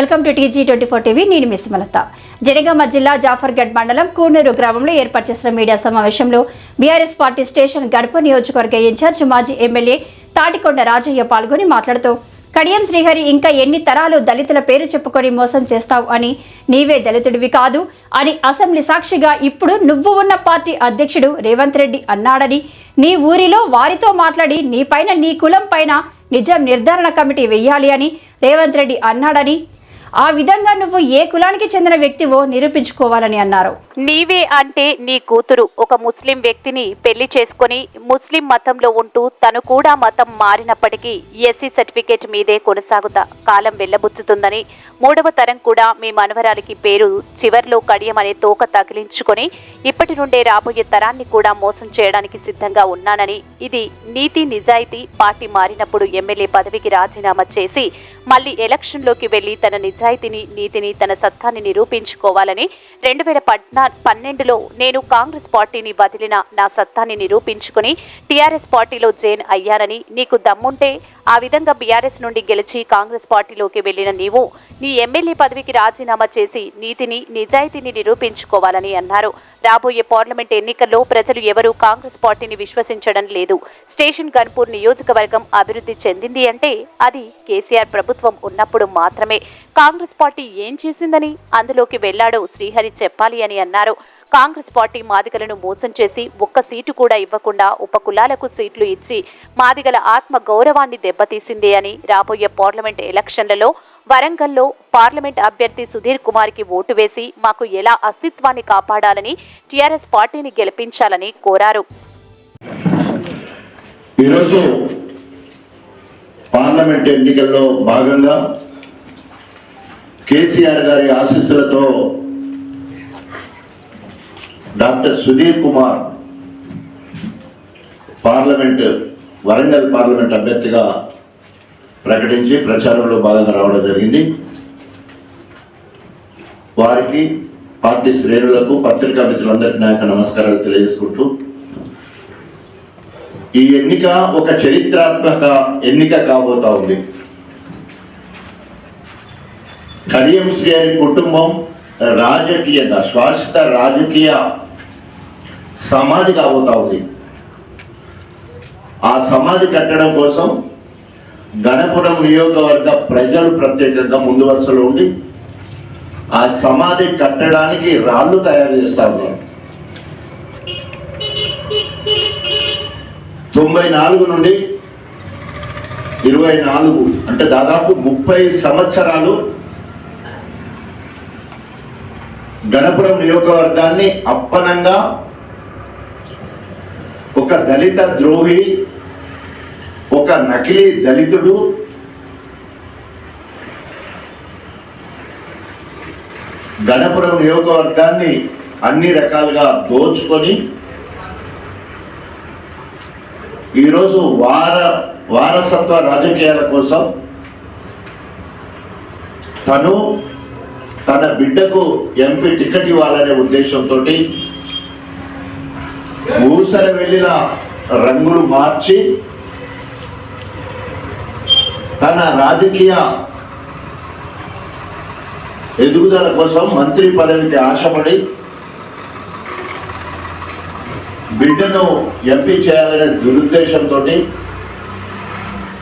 Welcome to TG twenty four TV. నేను miss Malatha Jangaon జిల్లా జాఫర్గఢ్ మండలం కూనూరు గ్రామంలో ఏర్పాటు చేసిన మీడియా సమావేశంలో బీఆర్ఎస్ పార్టీ స్టేషన్ గడప నియోజకవర్గ ఇన్ఛార్జ్ మాజీ ఎమ్మెల్యే తాటికొండ రాజయ్య పాల్గొని మాట్లాడుతూ కడియం శ్రీహరి ఇంకా ఎన్ని తరాలు దళితుల పేరు చెప్పుకొని మోసం చేస్తావు అని నీవే దళితుడివి కాదు అని అసెంబ్లీ సాక్షిగా ఇప్పుడు నువ్వు ఉన్న పార్టీ అధ్యక్షుడు రేవంత్ రెడ్డి అన్నాడని నీ ఊరిలో వారితో మాట్లాడి నీపైన నీ కులం పైన నిజం నిర్ధారణ కమిటీ వెయ్యాలి అని రేవంత్ రెడ్డి అన్నాడని ఆ విధంగా నువ్వు ఏ కులానికి చెందిన వ్యక్తివో నిరూపించుకోవాలని అన్నారు. నీవే అంటే నీ కూతురు. ఒక ముస్లిం వ్యక్తిని పెళ్ళి చేసుకొని ముస్లిం మతంలో ఉంటూ తను కూడా మతం మారినప్పటికీ ఎస్సీ సర్టిఫికేట్ మీదే కొనసాగుతా కాలం వెళ్ళబుచ్చుతుందని మూడవ తరం కూడా మీ మనవరాలికి పేరు చివర్లో కడియం అనే తోక తగిలించుకొని ఇప్పటి నుండే రాబోయే తరాన్ని కూడా మోసం చేయడానికి సిద్ధంగా ఉన్నానని ఇది నీతి నిజాయితీ పార్టీ మారినప్పుడు ఎమ్మెల్యే పదవికి రాజీనామా చేసి మళ్ళీ ఎలక్షన్లోకి వెళ్ళి తన నిజాయితీని నీతిని తన సత్తాన్ని నిరూపించుకోవాలని రెండు వేల పద్నా పన్నెండులో నేను కాంగ్రెస్ పార్టీని వదిలిన నా సత్తాన్ని నిరూపించుకుని టీఆర్ఎస్ పార్టీలో జైన్ అయ్యానని నీకు దమ్ముంటే ఆ విధంగా బీఆర్ఎస్ నుండి గెలిచి కాంగ్రెస్ పార్టీలోకి వెళ్ళిన నీవు నీ ఎమ్మెల్యే పదవికి రాజీనామా చేసి నీతిని నిజాయితీని నిరూపించుకోవాలని అన్నారు. రాబోయే పార్లమెంట్ ఎన్నికల్లో ప్రజలు ఎవరూ కాంగ్రెస్ పార్టీని విశ్వసించడం లేదు. స్టేషన్ గన్పూర్ నియోజకవర్గం అభివృద్ధి చెందింది అంటే అది కేసీఆర్ ప్రభుత్వం ఉన్నప్పుడు మాత్రమే. కాంగ్రెస్ పార్టీ ఏం చేసిందని అందులోకి వెళ్ళాడో శ్రీహరి చెప్పాలి అని అన్నారు. కాంగ్రెస్ పార్టీ మాదిగలను మోసం చేసి ఒక్క సీటు కూడా ఇవ్వకుండా ఉప కులాలకు సీట్లు ఇచ్చి మాదిగల ఆత్మ గౌరవాన్ని దెబ్బతీసిందే అని రాబోయే పార్లమెంట్ ఎలక్షన్లలో వరంగల్లో పార్లమెంట్ అభ్యర్థి సుధీర్ కుమార్కి ఓటు వేసి మాకు ఎలా అస్తిత్వాన్ని కాపాడాలని టీఆర్ఎస్ పార్టీని గెలిపించాలని కోరారు. ఈరోజు పార్లమెంట్ ఎన్నికల్లో భాగంగా కేసీఆర్ గారి ఆశీస్సులతో doctor Sudheer Kumar parliament Warangal parliament అభ్యర్థిగా ప్రకటించి ప్రచారంలో భాగంగా రావడం జరిగింది. వారికి పార్టీ శ్రేణులకు పత్రికా మిత్రులందరికీ నా యొక్క నమస్కారాలు తెలియజేసుకుంటూ ఈ ఎన్నిక ఒక చరిత్రాత్మక ఎన్నిక కాబోతా ఉంది. కడియం శ్రీ కుటుంబం రాజకీయ శాశ్వత రాజకీయ సమాధి కాబోతా ఉంది. ఆ సమాధి కట్టడం కోసం గణపురం నియోజకవర్గ ప్రజలు ప్రత్యేకంగా ముందు వరుసలో ఉండి ఆ సమాధి కట్టడానికి రాళ్ళు తయారు చేస్తా ఉన్నారు. తొంభై నాలుగు నుండి ఇరవై నాలుగు అంటే దాదాపు ముప్పై సంవత్సరాలు గణపురం నియోజకవర్గాన్ని అప్పనంగా ఒక దళిత ద్రోహి ఒక నకిలీ దళితుడు గణపురం నియోజకవర్గాన్ని అన్ని రకాలుగా దోచుకొని ఈరోజు వార వారసత్వ రాజకీయాల కోసం తను తన బిడ్డకు ఎంపీ టికెట్ ఇవ్వాలనే ఉద్దేశంతో ఊసర వెళ్ళిన రంగులు మార్చి తన రాజకీయ ఎదుగుదల కోసం మంత్రి పదవికి ఆశపడి బిడ్డను ఎంపీ చేయాలనే దురుద్దేశంతో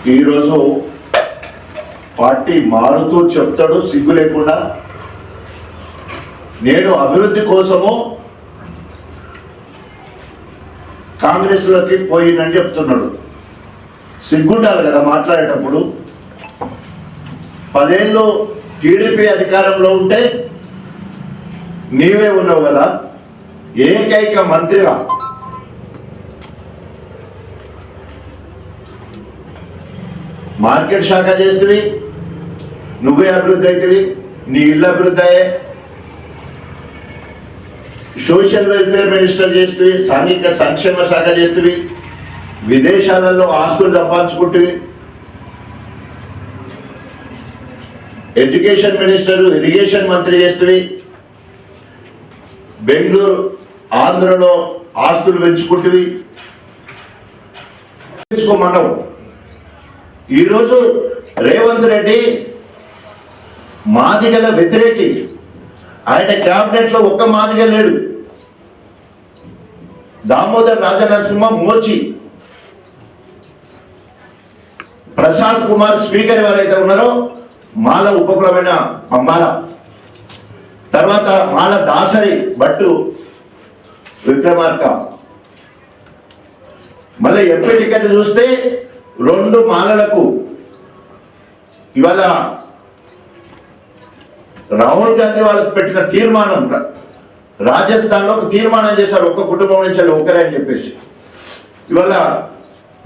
ఈరోజు పార్టీ మారుతూ చెప్తాడు సిగ్గు లేకుండా నేను అభివృద్ధి కోసము కాంగ్రెస్లోకి పోయిందని చెప్తున్నాడు. సిగ్గుండాలి కదా మాట్లాడేటప్పుడు. పదేళ్ళు టీడీపీ అధికారంలో ఉంటే నీవే ఉన్నావు కదా. ఏకైక మంత్రిగా మార్కెట్ శాఖ చేస్తుంది నువ్వే అభివృద్ధి అవుతుంది నీ ఇల్లు అభివృద్ధి అయ్యే సోషల్ వెల్ఫేర్ మినిస్టర్ చేస్తుంది సాంఘిక సంక్షేమ శాఖ చేస్తుంది విదేశాలలో ఆస్తులు సంపాదించుకుంటుంది ఎడ్యుకేషన్ మినిస్టర్ ఇరిగేషన్ మంత్రి చేస్తుంది బెంగళూరు ఆంధ్రలో ఆస్తులు పెంచుకుంటుంది మనం ఈరోజు రేవంత్ రెడ్డి మాదిగల వ్యతిరేకి. ఆయన క్యాబినెట్లో ఒక్క మాదిగ లేడు. దామోదర్ రాజనరసింహ మోచి ప్రశాంత్ కుమార్ స్పీకర్ ఎవరైతే ఉన్నారో మాల ఉపకులమైన అమ్మాల. తర్వాత మాల దాసరి భట్టు విక్రమార్క. మళ్ళీ ఎంపీ టికెట్ చూస్తే రెండు మాలలకు ఇవాళ రాహుల్ గాంధీ వాళ్ళకు పెట్టిన తీర్మానం రాజస్థాన్లో ఒక తీర్మానం చేశారు ఒక్క కుటుంబం నుంచి ఒకరే అని చెప్పేసి. ఇవాళ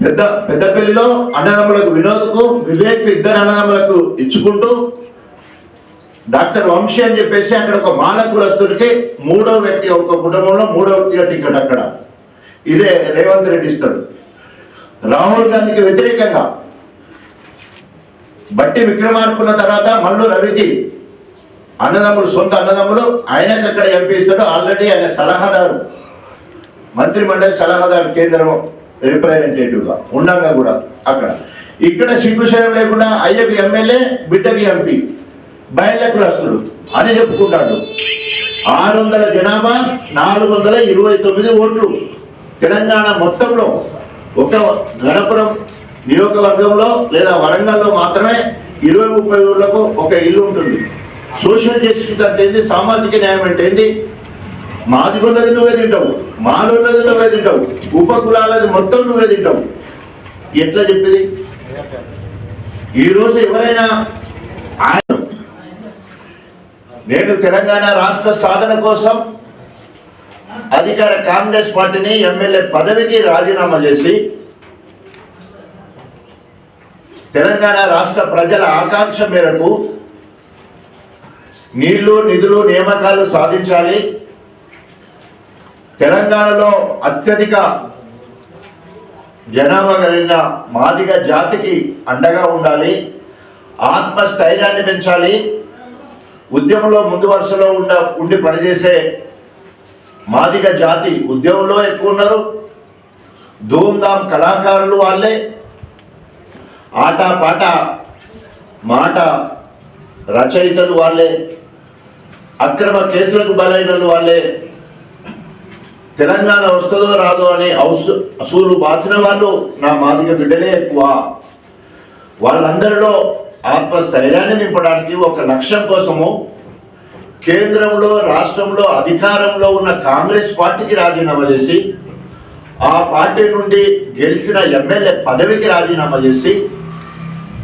పెద్ద పెద్దపల్లిలో అన్నదమ్ములకు వినోద్కు వివేక్ ఇద్దరు అన్నదమ్ములకు ఇచ్చుకుంటూ డాక్టర్ వంశీ అని చెప్పేసి అక్కడ ఒక మాల కులస్తుడికి మూడో వ్యక్తి ఒక కుటుంబంలో మూడో వ్యక్తిగా టికెట్ అక్కడ. ఇదే రేవంత్ రెడ్డి ఇస్తాడు. రాహుల్ గాంధీకి వ్యతిరేకంగా బట్టి విక్రమార్కున్న తర్వాత మల్లు రవికి అన్నదమ్ములు సొంత అన్నదమ్ములు ఆయనకు అక్కడ ఎంపీ ఇస్తాడు. ఆల్రెడీ ఆయన సలహాదారు. మంత్రి మండలి సలహాదారు కేంద్రం రిప్రజెంటేటివ్గా ఉండగా కూడా అక్కడ. ఇక్కడ సిగ్గుశయం లేకుండా అయ్యకి ఎమ్మెల్యే బిడ్డకి ఎంపీ. బయళ్ళ కులస్తుడు అని చెప్పుకుంటాడు. ఆరు వందల జనాభా నాలుగు వందల ఇరవై తొమ్మిది ఓట్లు. తెలంగాణ మొత్తంలో ఒక గణపురం నియోజకవర్గంలో లేదా వరంగల్లో మాత్రమే ఇరవై ముప్పై ఊళ్ళకు ఒక ఇల్లు ఉంటుంది. సోషల్ జస్టిస్ అంటే ఏంది? సామాజిక న్యాయం అంటే ఏంది? మాదిగొల్లది నువ్వే తింటావు. మాలోళ్ళది నువ్వే తింటావు. ఉపకులాలది మొత్తం నువ్వే తింటావు. ఎట్లా చెప్పేది? ఈరోజు ఎవరైనా ఆయన నేను తెలంగాణ రాష్ట్ర సాధన కోసం అధికార కాంగ్రెస్ పార్టీని ఎమ్మెల్యే పదవికి రాజీనామా చేసి తెలంగాణ రాష్ట్ర ప్రజల ఆకాంక్ష మేరకు నీళ్ళు నిధులు నియామకాలు సాధించాలి. తెలంగాణలో అత్యధిక జనాభా కలిగిన మాదిగ జాతికి అండగా ఉండాలి. ఆత్మస్థైర్యాన్ని పెంచాలి. ఉద్యమంలో ముందు వరుసలో ఉండ ఉండి పనిచేసే మాదిగ జాతి ఉద్యమంలో ఎక్కువ ఉన్నారు. ధూమ్ధామ్ కళాకారులు వాళ్ళే. ఆట పాట మాట రచయితలు వాళ్ళే. అక్రమ కేసులకు బలైన వాళ్ళే. తెలంగాణ వస్తుందో రాదో అని అసూలు బాసిన వాళ్ళు నా మాదిగ బిడ్డలే ఎక్కువ. వాళ్ళందరిలో ఆత్మస్థైర్యాన్ని నింపడానికి ఒక లక్ష్యం కోసము కేంద్రంలో రాష్ట్రంలో అధికారంలో ఉన్న కాంగ్రెస్ పార్టీకి రాజీనామా చేసి ఆ పార్టీ నుండి గెలిచిన ఎమ్మెల్యే పదవికి రాజీనామా చేసి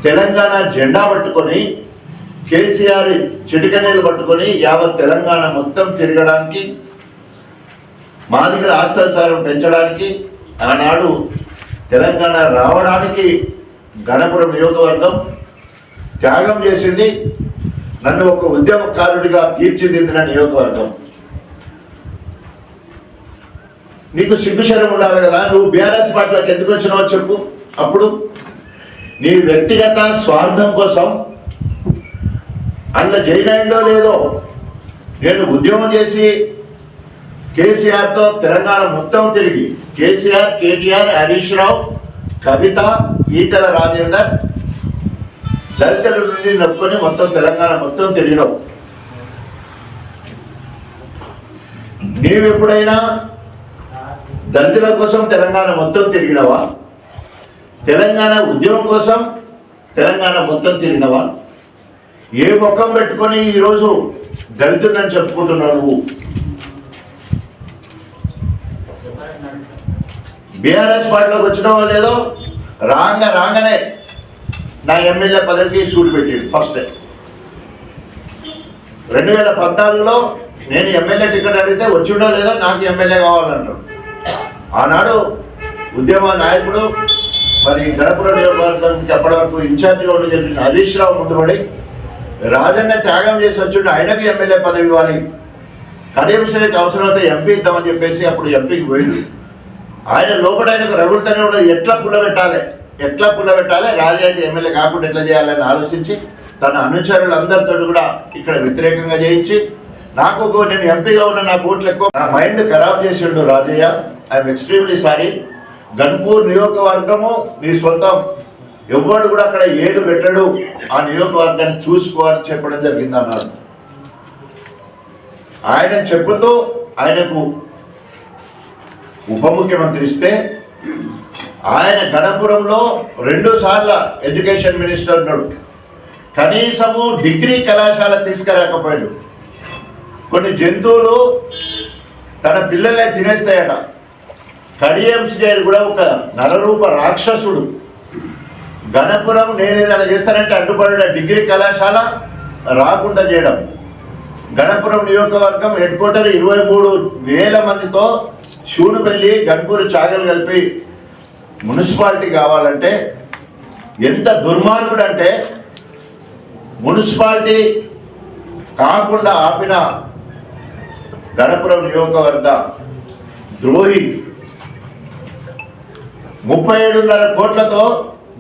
తెలంగాణ జెండా పట్టుకొని కేసీఆర్ చిటికనీళ్ళు పట్టుకొని యావత్ తెలంగాణ మొత్తం తిరగడానికి మాదిగల ఆస్థాచారం పెంచడానికి ఆనాడు తెలంగాణ రావడానికి గణపురం నియోజకవర్గం త్యాగం చేసింది. నన్ను ఒక ఉద్యమకారుడిగా తీర్చిదిద్దిన నియోజకవర్గం. నీకు సిగ్గుశరం ఉండాలి కదా నువ్వు బీఆర్ఎస్ పార్టీలకు ఎందుకు వచ్చినావో చెప్పు. అప్పుడు నీ వ్యక్తిగత స్వార్థం కోసం అందులో జైనాయిందో లేదో నేను ఉద్యమం చేసి కేసీఆర్తో తెలంగాణ మొత్తం తిరిగి కేసీఆర్ కేటీఆర్ హరీష్ రావు కవిత ఈటల రాజేందర్ దళితుల నుండి నొప్పుకొని మొత్తం తెలంగాణ మొత్తం తిరిగినావు నీవెప్పుడైనా దళితుల కోసం తెలంగాణ మొత్తం తిరిగినవా? తెలంగాణ ఉద్యమం కోసం తెలంగాణ మొత్తం తిరిగినవా? ఏ ముఖం పెట్టుకొని ఈరోజు దళితుడని చెప్పుకుంటున్నావు నువ్వు? బీఆర్ఎస్ పార్టీలోకి వచ్చినావో లేదో రాంగ రాగానే నా ఎమ్మెల్యే పదవికి సూటి పెట్టాడు ఫస్ట్ రెండు వేల పద్నాలుగులో నేను ఎమ్మెల్యే టికెట్ అడిగితే వచ్చిండో లేదో నాకు ఎమ్మెల్యే కావాలంటాడు ఆనాడు ఉద్యమ నాయకుడు మరి గణపురం నియోజకవర్గం చెప్పడం వరకు ఇన్ఛార్జిగా ఉండి చెప్పిన హరీష్ రావు ముందుపడి రాజన్న త్యాగం చేసి వచ్చిండు ఆయనకి ఎమ్మెల్యే పదవి ఇవ్వాలి. కడియంశ్వరికి అవసరమైతే ఎంపీ ఇద్దామని చెప్పేసి అప్పుడు ఎంపీకి పోయింది ఆయన లోపల ఆయనకు రగులుతూనే ఉండదు. ఎట్లా పుల్లబెట్టాలి ఎట్లా పుల్లబెట్టాలి రాజాకి ఎమ్మెల్యే కాకుండా ఎట్లా చేయాలని ఆలోచించి తన అనుచరులందరితో కూడా ఇక్కడ వ్యతిరేకంగా చేయించి నాకు నేను ఎంపీగా ఉన్న నా ఓట్లు ఎక్కువ. నా మైండ్ ఖరాబ్ చేసిండు Rajaiah. I'm extremely sorry. Ghanpur నియోజకవర్గము నీ సొంతం. ఎవరు కూడా అక్కడ ఏడు పెట్టడు ఆ నియోజకవర్గాన్ని చూసుకోవాలని చెప్పడం జరిగింది అన్నారు ఆయన చెప్పుతూ ఆయనకు ఉప ముఖ్యమంత్రి ఇస్తే ఆయన గణపురంలో రెండు సార్ల ఎడ్యుకేషన్ మినిస్టర్ ఉన్నాడు. కనీసము డిగ్రీ కళాశాల తీసుకురాకపోయాడు. కొన్ని జంతువులు తన పిల్లల్ని తినేస్తాయట. కడియం శ్రేణి కూడా ఒక నరరూప రాక్షసుడు. గణపురం నేను ఏదైనా చేస్తానంటే అడ్డుపడిన డిగ్రీ కళాశాల రాకుండా చేయడం. గణపురం నియోజకవర్గం హెడ్ క్వార్టర్ ఇరవై మూడు వేల మందితో శివునుపల్లి గణపూర్ చాగలు కలిపి మున్సిపాలిటీ కావాలంటే ఎంత దుర్మార్గుడు అంటే మున్సిపాలిటీ కాకుండా ఆపిన గణపురం నియోజకవర్గ ద్రోహి ముప్పై ఏడున్నర కోట్లతో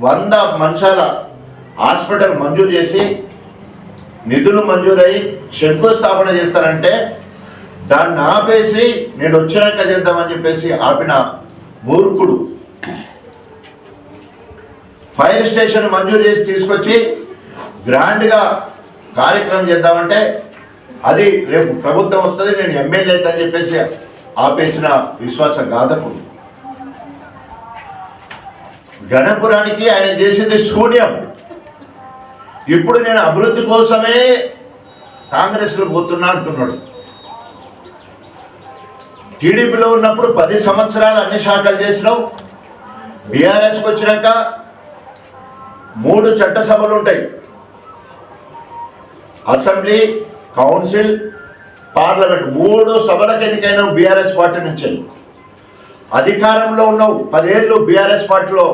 వంద మంచాల హాస్పిటల్ మంజూరు చేసి నిధులు మంజూరై శంకుస్థాపన చేస్తారంటే దాన్ని ఆపేసి నేను వచ్చినాక చేద్దామని చెప్పేసి ఆపిన మూర్ఖుడు. ఫైర్ స్టేషన్ మంజూరు చేసి తీసుకొచ్చి గ్రాండ్గా కార్యక్రమం చేద్దామంటే అది రేపు ప్రభుత్వం వస్తుంది నేను ఎమ్మెల్యే అని చెప్పేసి ఆపేసిన విశ్వాస ఘాతకుడు. గణపురానికి ఆయన చేసింది శూన్యం. ఇప్పుడు నేను అభివృద్ధి కోసమే కాంగ్రెస్లో పోతున్నా అంటున్నాడు. టీడీపీలో ఉన్నప్పుడు పది సంవత్సరాలు అన్ని శాఖలు చేసినావు. బీఆర్ఎస్కి వచ్చినాక మూడు చట్టసభలు ఉంటాయి. అసెంబ్లీ కౌన్సిల్ పార్లమెంట్ మూడు సభలకు ఎన్నికైన బీఆర్ఎస్ పార్టీ నుంచి. అధికారంలో ఉన్నావు. పదేళ్ళు బీఆర్ఎస్ పార్టీలో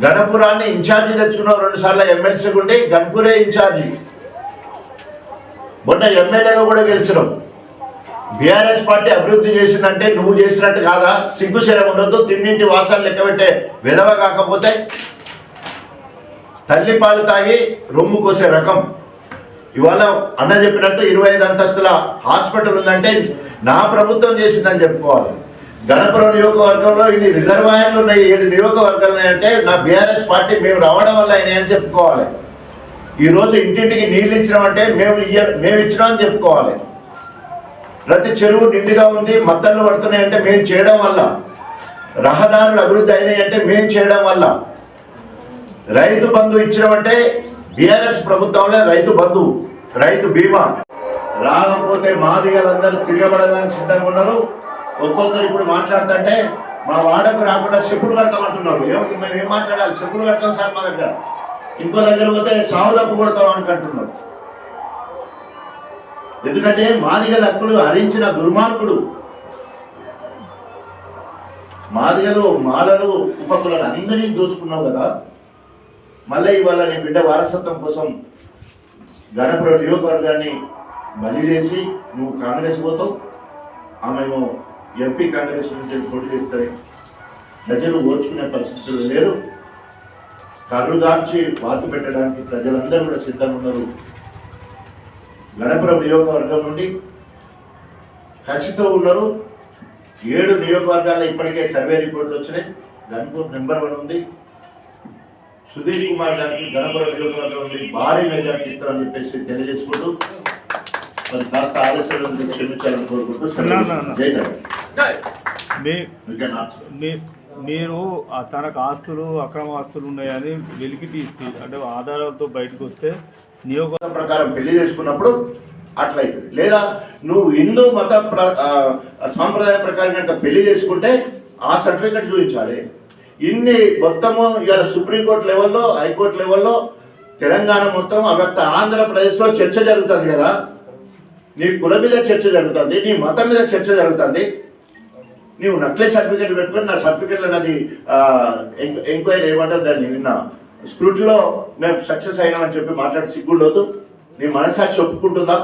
గణపురాన్ని ఇన్ఛార్జి తెచ్చుకున్నావు రెండు సార్లు ఎమ్మెల్సీ ఉండి గణపూరే ఇన్ఛార్జి. మొన్న ఎమ్మెల్యేగా కూడా గెలిచినావు బీఆర్ఎస్ పార్టీ అభివృద్ధి చేసిందంటే నువ్వు చేసినట్టు కాదా? సిగ్గుశరం ఉండొద్దు తిన్నింటి వాసాలు లెక్క పెట్టే విధవ కాకపోతే తల్లి పాలు తాగి రొమ్ము కోసే రకం. ఇవాళ అన్న చెప్పినట్టు ఇరవై ఐదు అంతస్తుల హాస్పిటల్ ఉందంటే నా ప్రభుత్వం చేసిందని చెప్పుకోవాలి. గణపురం నియోజకవర్గంలో ఇన్ని రిజర్వాయర్లు ఉన్నాయి. ఏడు నియోజకవర్గాలు ఉన్నాయంటే నా బీఆర్ఎస్ పార్టీ మేము రావడం వల్ల ఆయన ఏం చెప్పుకోవాలి? ఈరోజు ఇంటింటికి నీళ్ళు ఇచ్చినామంటే మేము ఇయ్య మేము ఇచ్చినామని చెప్పుకోవాలి. ప్రతి చెరువు నిండుగా ఉంది మద్దళ్ళు పడుతున్నాయంటే మేము చేయడం వల్ల. రహదారులు అభివృద్ధి అయినాయి అంటే మేము చేయడం వల్ల. రైతు బంధు ఇచ్చినామంటే బీఆర్ఎస్ ప్రభుత్వంలో రైతు బంధు రైతు బీమా. రాకపోతే మాదిగలందరూ తిరగబడడానికి సిద్ధంగా ఉన్నారు. ఒక్కొక్కరు ఇప్పుడు మాట్లాడుతుంటే మా వాడకు రాకుండా చెప్పులు కడతామంటున్నారు. ఏమిటి మేము ఏం మాట్లాడాలి? చెప్పుడు కడతాం సార్ మా దగ్గర. ఇంకో దగ్గర పోతే సావులకు కొడతాం అని అంటున్నారు. ఎందుకంటే మాదిగల హక్కులు హరించిన దుర్మార్గుడు. మాదిగలు మాలలు ఉపకులను అందరినీ దోచుకున్నావు కదా. మళ్ళీ ఇవాళ నీ బిడ్డ వారసత్వం కోసం గణపురం నియోజకవర్గాన్ని బలి చేసి నువ్వు కాంగ్రెస్ పోతావు. ఆమెను ఎంపీ కాంగ్రెస్ నుంచి పోటీ చేస్తాయి ప్రజలు ఓర్చుకునే పరిస్థితులు లేరు. కర్రు దాల్చి వాతు పెట్టడానికి ప్రజలందరూ కూడా సిద్ధంగా ఉన్నారు గణపురం నియోజకవర్గం నుండి కసితో ఉన్నారు. ఏడు నియోజకవర్గాల్లో ఇప్పటికే సర్వే రిపోర్ట్లు వచ్చినాయి. గణపూర్ నెంబర్ వన్ ఉంది. సుధీర్ కుమార్ గారికి గణపురం నియోజకవర్గం నుండి భారీ మెజార్టీ ఇస్తామని చెప్పేసి తెలియజేసుకుంటూ మరి కాస్త ఆలస్యం క్షమించాలని కోరుకుంటూ. జై మీరు తనకు ఆస్తులు అక్రమ ఆస్తులు ఉన్నాయని వెలికి తీసి అంటే ఆధారాలతో బయటకు వస్తే నియోగ ప్రకారం పెళ్ళి చేసుకున్నప్పుడు అట్లయితుంది. లేదా నువ్వు హిందూ మత సాంప్రదాయం ప్రకారం కనుక పెళ్ళి చేసుకుంటే ఆ సర్టిఫికెట్ చూపించాలి. ఇన్ని మొత్తము ఇవాళ సుప్రీంకోర్టు లెవెల్లో హైకోర్టు లెవెల్లో తెలంగాణ మొత్తం అవ్యక్త ఆంధ్రప్రదేశ్లో చర్చ జరుగుతుంది కదా. నీ కుల మీద చర్చ జరుగుతుంది నీ మతం మీద చర్చ జరుగుతుంది. నీవు నక్లే సర్టిఫికేట్ పెట్టుకొని నా సర్టిఫికేట్లో నాది ఎంక్వైరీ ఏమంటారు దాన్ని నిన్న స్క్రూటీలో మేము సక్సెస్ అయినామని చెప్పి మాట్లాడి సిగ్గుండొద్దు నీ మనసాక్షి ఒప్పుకుంటుందా?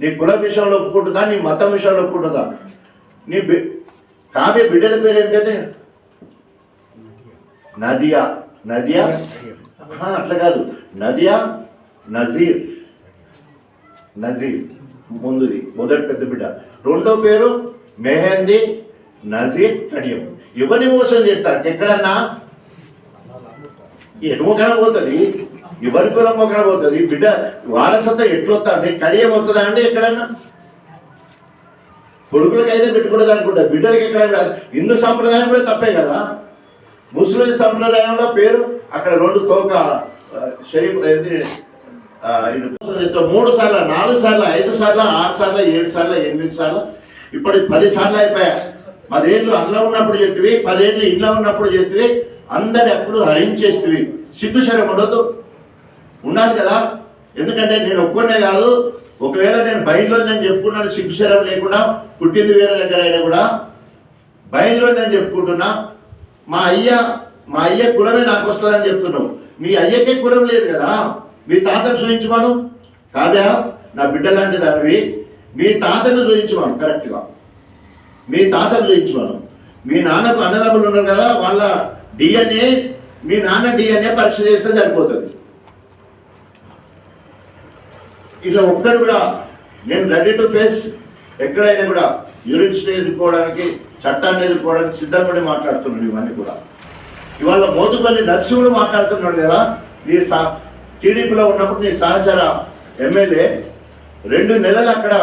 నీ కుల విషయంలో ఒప్పుకుంటుందా? నీ మతం విషయంలో ఒప్పుకుంటుందా? నీ బి కావ్య బిడ్డల పేరు ఏం కదా నదియా. నదియా? అట్లా కాదు. నదియా? నజీర్. నజీర్. ముందుది. మొదటి పెద్ద బిడ్డ. రెండో పేరు? మెహందీ నజీర్ కడియం. ఎవరిని మోసం చేస్తారు. ఎక్కడన్నా? ఎటుమొకన పోతుంది? ఎవరి కులం మొక్కన పోతుంది. బిడ్డ వారసత్వం ఎట్లొస్తుంది కడియం వస్తుందా అండి ఎక్కడన్నా? కొడుకులకైతే పెట్టుకుంటుంది అనుకుంటా. బిడ్డలకి ఎక్కడ హిందూ సంప్రదాయం కూడా తప్పే కదా? ముస్లిం సంప్రదాయంలో పేరు అక్కడ రెండు తోక షరీఫ్ మూడు సార్లు నాలుగు సార్లు ఐదు సార్లు ఆరు సార్లు ఏడు సార్లు ఎనిమిది సార్లు ఇప్పుడు పది సార్లు అయిపోయా. పదేళ్ళు అందులో ఉన్నప్పుడు చెప్తివి పదేళ్ళు ఇంట్లో ఉన్నప్పుడు చేతివి అందరి అప్పుడు హరించేస్తువి. సిగ్గు శరం ఉండదు ఉండాలి కదా. ఎందుకంటే నేను ఒక్కనే కాదు ఒకవేళ నేను బయలులో నేను చెప్పుకున్నాను సిగ్గు శరం లేకుండా పుట్టింది వేరే దగ్గర అయినా కూడా బయలులో నేను చెప్పుకుంటున్నా మా అయ్య మా అయ్య కులమే నాకు వస్తుందని చెప్తున్నావు. మీ అయ్యకే కులం లేదు కదా. మీ తాతను చూపించమను కాదా నా బిడ్డ లాంటి దానివి మీ తాతను జయించేవాడు కరెక్ట్గా మీ తాతను జయించేవాడు. మీ నాన్నకు అన్నదమ్ములు ఉన్నారు కదా వాళ్ళ డిఎన్ఏ మీ నాన్న డిఎన్ఏ పరీక్ష చేస్తే సరిపోతుంది. ఇలా ఒక్కడు కూడా నేను రెడీ టు ఫేస్ ఎక్కడైనా కూడా యూనిట్స్ని ఎదుర్కోవడానికి చట్టాన్ని ఎదుర్కోవడానికి సిద్ధపడి మాట్లాడుతున్నాడు ఇవన్నీ కూడా. ఇవాళ మోతుపల్లి నర్సింహుడు మాట్లాడుతున్నాడు కదా నీ సా టీడీపీలో ఉన్నప్పుడు నీ సహచర ఎమ్మెల్యే రెండు నెలలు అక్కడ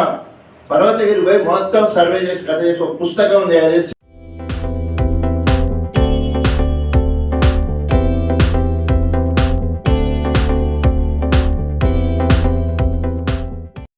పర్వతగిరి పోయి మొత్తం సర్వే చేసి కథ చేసి ఒక పుస్తకం తయారు చేసి